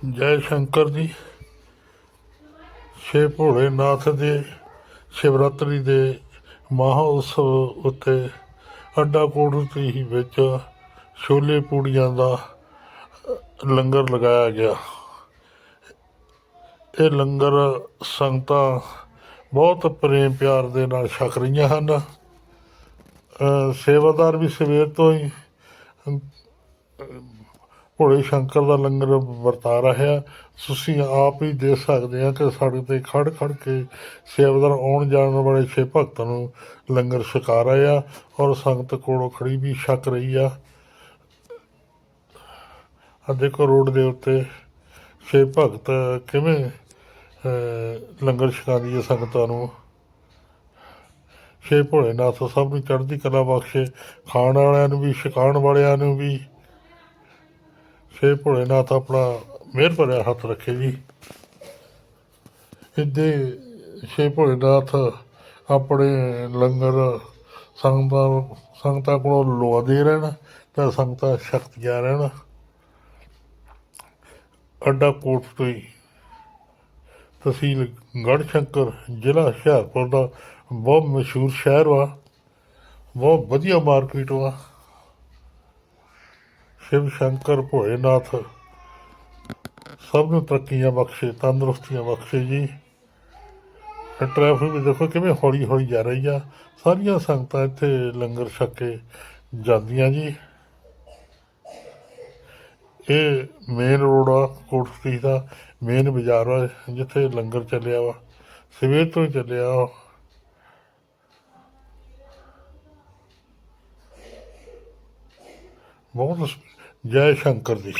ਜੈ ਸ਼ੰਕਰ ਜੀ। ਸ਼ੇ ਭੋਲੇਨਾਥ ਦੇ ਸ਼ਿਵਰਾਤਰੀ ਦੇ ਮਹਾ ਉੱਤੇ ਅੱਡਾ ਕੋਟਤੀ ਹੀ ਵਿੱਚ ਛੋਲੇ ਪੂੜੀਆਂ ਦਾ ਲੰਗਰ ਲਗਾਇਆ ਗਿਆ। ਇਹ ਲੰਗਰ ਸੰਗਤਾਂ ਬਹੁਤ ਪ੍ਰੇਮ ਪਿਆਰ ਦੇ ਨਾਲ ਛਕ ਰਹੀਆਂ ਹਨ। ਸੇਵਾਦਾਰ ਵੀ ਸਵੇਰ ਤੋਂ ਹੀ ਭੋਲੇ ਸ਼ੰਕਰ ਦਾ ਲੰਗਰ ਵਰਤਾ ਰਿਹਾ ਤੁਸੀਂ ਆਪ ਹੀ ਦੇਖ ਸਕਦੇ ਆ ਕਿ ਸਾਡੇ ਤੇ ਖੜ ਖੜ ਕੇ ਸੇਵਾਦਾਰ ਆਉਣ ਜਾਣ ਵਾਲੇ ਛੇ ਭਗਤਾਂ ਨੂੰ ਲੰਗਰ ਛਕਾ ਰਹੇ ਆ ਔਰ ਸੰਗਤ ਕੋਲੋਂ ਖੜੀ ਵੀ ਛਕ ਰਹੀ ਆ। ਆ ਦੇਖੋ ਰੋਡ ਦੇ ਉੱਤੇ ਛੇ ਭਗਤ ਕਿਵੇਂ ਲੰਗਰ ਛਕਾਉਂਦੀ ਹੈ ਸੰਗਤਾਂ ਨੂੰ। ਛੇ ਭੋਲੇ ਭੋਲੇਨਾਥ ਸਭ ਨੂੰ ਚੜ੍ਹਦੀ ਕਲਾ ਬਖਸ਼ੇ, ਖਾਣ ਵਾਲਿਆਂ ਨੂੰ ਵੀ, ਛਕਾਉਣ ਵਾਲਿਆਂ ਨੂੰ ਵੀ। ਛੇ ਭੋਲੇਨਾਥ ਆਪਣਾ ਮਿਹਰ ਭਰਿਆ ਹੱਥ ਰੱਖੇ ਜੀ। ਇੱਦੇ ਛੇ ਭੋਲੇਨਾਥ ਆਪਣੇ ਲੰਗਰ ਸੰਗਤਾਂ ਸੰਗਤਾਂ ਕੋਲੋਂ ਲੁਆਦੇ ਰਹਿਣ ਤਾਂ ਸੰਗਤਾਂ ਸ਼ਕਤੀਆਂ ਰਹਿਣ। ਅੱਡਾ ਕੋਟ ਤੋਂ ਹੀ ਤਹਿਸੀਲ ਗੜਸ਼ੰਕਰ, ਜ਼ਿਲ੍ਹਾ ਹੁਸ਼ਿਆਰਪੁਰ ਦਾ ਬਹੁਤ ਮਸ਼ਹੂਰ ਸ਼ਹਿਰ ਵਾ, ਬਹੁਤ ਵਧੀਆ ਮਾਰਕੀਟ ਵਾ। ਸ਼ਿਵ ਸ਼ੰਕਰ ਭੋਲੇਨਾਥ ਸਭ ਨੂੰ ਤਰੱਕੀਆਂ ਬਖਸ਼ੇ, ਤੰਦਰੁਸਤੀਆਂ ਬਖਸ਼ੇ ਜੀ। ਇਹ ਟ੍ਰੈਫਿਕ ਵੀ ਦੇਖੋ ਕਿਵੇਂ ਹੌਲੀ ਹੌਲੀ ਜਾ ਰਹੀ ਆ। ਸਾਰੀਆਂ ਸੰਗਤਾਂ ਇੱਥੇ ਲੰਗਰ ਛਕ ਕੇ ਜਾਂਦੀਆਂ ਜੀ। ਇਹ ਮੇਨ ਰੋਡ ਆ ਕੋਟਪੁਰੀ ਦਾ ਮੇਨ ਬਾਜ਼ਾਰ ਆ, ਜਿੱਥੇ ਲੰਗਰ ਚੱਲਿਆ ਵਾ। ਸਵੇਰ ਤੋਂ ਚੱਲਿਆ ਵਾ। ਬਹੁਤ ਜੈ ਸ਼ੰਕਰ ਜੀ